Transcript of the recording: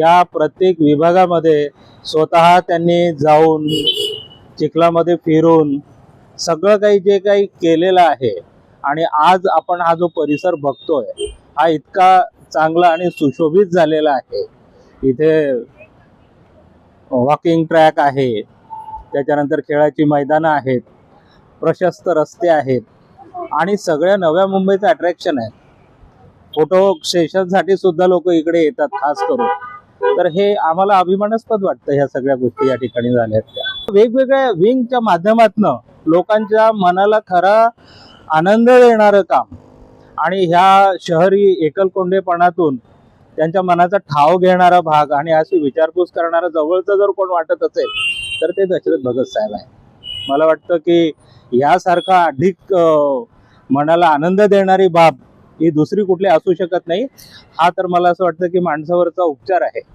या प्रत्येक विभागामध्ये स्वतः त्यांनी जाऊन चिखलामध्ये फिरून सगळं काही जे काही केलेलं आहे आणि आज आपण हा जो परिसर बघतोय हा इतका चांगला आणि सुशोभित झालेला आहे. इथे वॉकिंग ट्रॅक आहे त्याच्यानंतर खेळाची मैदानं आहेत प्रशस्त रस्ते आहेत आणि सगळ्या नव्या मुंबईचं अट्रॅक्शन आहे. फोटो सेशनसाठी सुद्धा लोक इकडे येतात खास करून. तर हे आम्हाला अभिमानास्पद वाटतं ह्या सगळ्या गोष्टी या ठिकाणी झाल्या आहेत वेगवेगळ्या विंगच्या माध्यमातनं लोकांच्या मनाला खरा आनंद देणारं काम आणि ह्या शहरी एकलकोंडेपणातून त्यांच्या मनाचा ठाव घेणारा भाग आणि अशी विचारपूस करणारा जवळचं जर कोण वाटत असेल तर ते दशरथ भगत साहेब आहे मला वाटतं की यासारखा अधिक मनाला आनंद देणारी बाब ही दुसरी कुठली असू शकत नाही. हा तर मला असं वाटतं की माणसावरचा उपचार आहे.